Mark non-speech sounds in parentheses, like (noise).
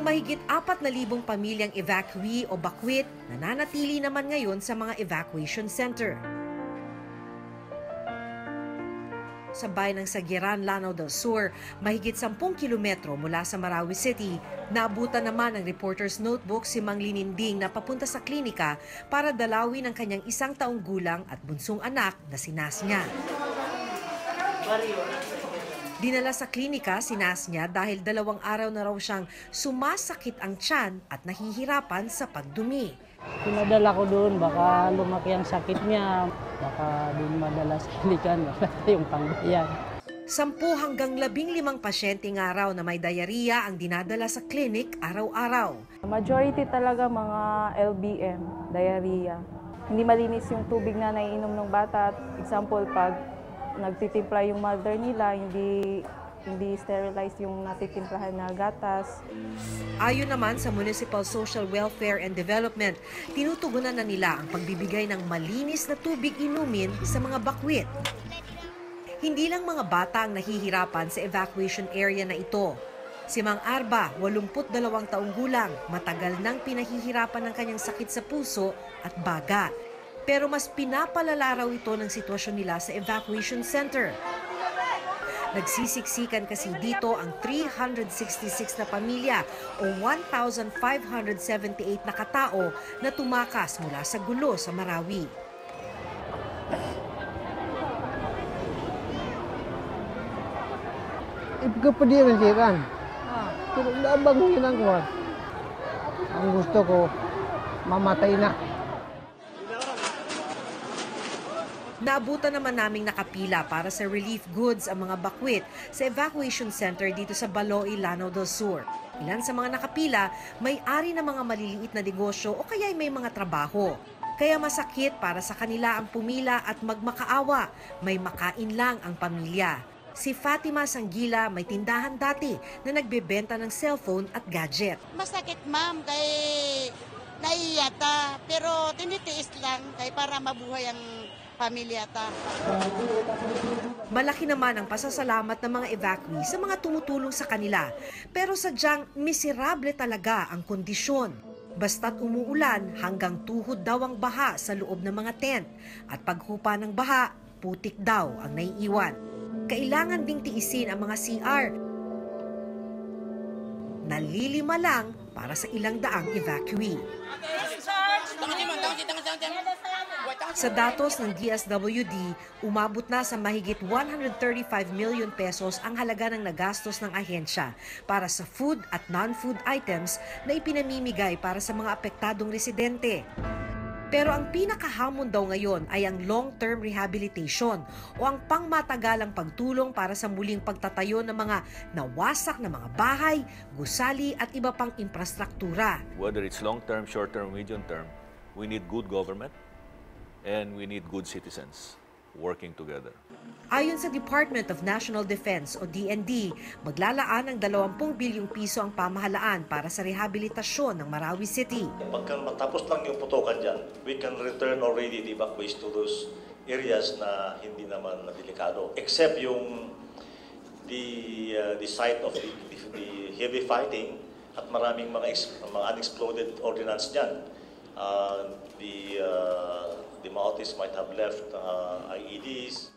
Ang mahigit 4,000 pamilyang evacuee o bakwit nananatili naman ngayon sa mga evacuation center. Sa bayan ng Sagiran, Lanao del Sur, mahigit 10 kilometro mula sa Marawi City, naabutan naman ng reporter's notebook si Mang Lininding na papunta sa klinika para dalawin ang kanyang isang taong gulang at bunsong anak na si Nasnya. Dinala sa klinika si Nasnya dahil dalawang araw na raw siyang sumasakit ang tiyan at nahihirapan sa pagdumi. Pinadala ko doon, baka lumaki ang sakit niya, baka din madala sa kilikan, baka (laughs) yung pangbayan. Sampu hanggang labing limang pasyenteng araw na may diarrhea ang dinadala sa clinic araw-araw. Majority talaga mga LBM, diarrhea. Hindi malinis yung tubig na naiinom ng bata. Example, pag nagtitimpla yung mother nila, hindi hindi sterilize yung natitimplahan na gatas. Ayon naman sa Municipal Social Welfare and Development, tinutugunan na nila ang pagbibigay ng malinis na tubig inumin sa mga bakwit. Hindi lang mga bata ang nahihirapan sa evacuation area na ito. Si Mang Arba, 82 taong gulang, matagal nang pinahihirapan ng kanyang sakit sa puso at baga. Pero mas pinapalala raw ito ng sitwasyon nila sa evacuation center. Nagsisiksikan kasi dito ang 366 na pamilya o 1,578 na katao na tumakas mula sa gulo sa Marawi. Ipagpadiran siya kan. Pero labang yun ang kuwan. Ang gusto ko, mamatay na. Naabutan naman naming nakapila para sa relief goods ang mga bakwit sa evacuation center dito sa Baloy, Lanao del Sur. Ilan sa mga nakapila may-ari ng mga maliliit na negosyo o kaya may mga trabaho. Kaya masakit para sa kanila ang pumila at magmakaawa. May makain lang ang pamilya. Si Fatima Sanggila may tindahan dati na nagbebenta ng cellphone at gadget. Masakit ma'am kay naiyata pero tinitiis lang kay para mabuhay ang pamilya ta. Malaki naman ang pasasalamat ng mga evacuee sa mga tumutulong sa kanila. Pero sadyang miserable talaga ang kondisyon. Basta't umuulan hanggang tuhod daw ang baha sa loob ng mga tent. At paghupa ng baha, putik daw ang naiiwan. Kailangan ding tiisin ang mga CR. Nalilima lang para sa ilang daang evacuee. Sa datos ng DSWD, umabot na sa mahigit 135 million pesos ang halaga ng nagastos ng ahensya para sa food at non-food items na ipinamimigay para sa mga apektadong residente. Pero ang pinakahamon daw ngayon ay ang long-term rehabilitation o ang pangmatagalang pagtulong para sa muling pagtatayo ng mga nawasak na mga bahay, gusali at iba pang infrastruktura. whether it's long-term, short-term, medium-term, we need good government and we need good citizens working together. Ayon sa Department of National Defense o DND, maglalaan ng 20 bilyong piso ang pamahalaan para sa rehabilitasyon ng Marawi City. Pagka matapos lang yung putukan dyan, we can return already the evacuees to those areas na hindi naman na delikado. Except yung the, uh, the site of the, the, the heavy fighting at maraming mga, mga unexploded ordnance dyan. The, uh, the Maltese might have left uh, IEDs,